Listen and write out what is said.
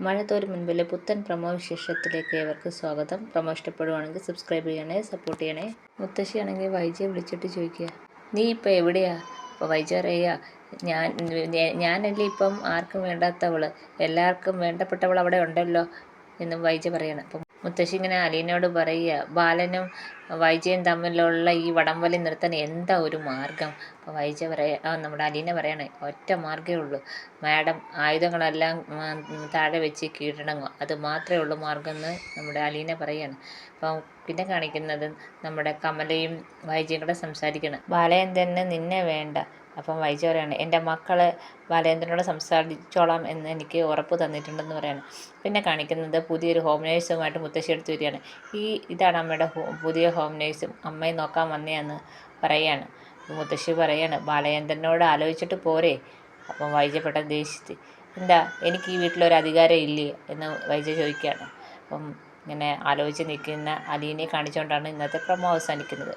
മഴത്തോരു മുൻപിലെ പുത്തൻ പ്രമോ വിശേഷത്തിലേക്ക് ഏവർക്കും സ്വാഗതം. പ്രമോ ഇഷ്ടപ്പെടുവാണെങ്കിൽ സബ്സ്ക്രൈബ് ചെയ്യണേ സപ്പോർട്ട് ചെയ്യണേ. മുത്തശ്ശിയാണെങ്കിൽ വൈജയെ വിളിച്ചിട്ട് ചോദിക്കുക നീ ഇപ്പം എവിടെയാ? അപ്പോൾ വൈജ പറയുക ഞാൻ ഞാനല്ലേ ഇപ്പം ആർക്കും വേണ്ടാത്തവൾ. എല്ലാവർക്കും വേണ്ടപ്പെട്ടവൾ അവിടെ ഉണ്ടല്ലോ എന്നും വൈജ പറയണം. അപ്പം മുത്തശ്ശി ഇങ്ങനെ അലീനയോട് പറയുക ബാലനും വൈജയും തമ്മിലുള്ള ഈ വടംവലി നിർത്താൻ എന്താ ഒരു മാർഗം? അപ്പോൾ വൈജ പറയാ നമ്മുടെ അലീന പറയണേ ഒറ്റ മാർഗമേ ഉള്ളൂ. മാഡം ആയുധങ്ങളെല്ലാം താഴെ വെച്ച് കീഴടങ്ങും അത് മാത്രമേ ഉള്ളൂ മാർഗം എന്ന് നമ്മുടെ അലീന പറയാണ്. അപ്പം പിന്നെ കാണിക്കുന്നത് നമ്മുടെ കമലയും വൈജയും കൂടെ സംസാരിക്കണം. ബാലചന്ദ്രന് നിന്നെ വേണ്ട. അപ്പം വൈജ പറയാണ് എന്റെ മക്കളെ ബാലേന്ദ്രനോട് സംസാരിച്ചോളാം എന്ന് എനിക്ക് ഉറപ്പ് തന്നിട്ടുണ്ടെന്ന് പറയാണ്. പിന്നെ കാണിക്കുന്നത് പുതിയൊരു ഹോം നേഴ്സുമായിട്ട് മുത്തശ്ശി എടുത്ത് വരികയാണ്. ഈ ഇതാണ് അമ്മയുടെ പുതിയ ഹോം നേഴ്സും അമ്മയെ നോക്കാൻ വന്നയാന്ന് പറയാണ്. മുത്തശ്ശി പറയാണ് ബാലചന്ദ്രനോട് ആലോചിച്ചിട്ട് പോരെ. അപ്പം വൈജ പെട്ടെന്ന് ദേഷ്യത്തിൽ എന്താ എനിക്ക് ഈ വീട്ടിലൊരു അധികാരം ഇല്ലേ? എന്ന് വൈജ ചോദിക്കുകയാണ്. അപ്പം ഇങ്ങനെ ആലോചിച്ച് നിൽക്കുന്ന അലീനെ കാണിച്ചുകൊണ്ടാണ് ഇന്നത്തെ പ്രമോ അവസാനിക്കുന്നത്.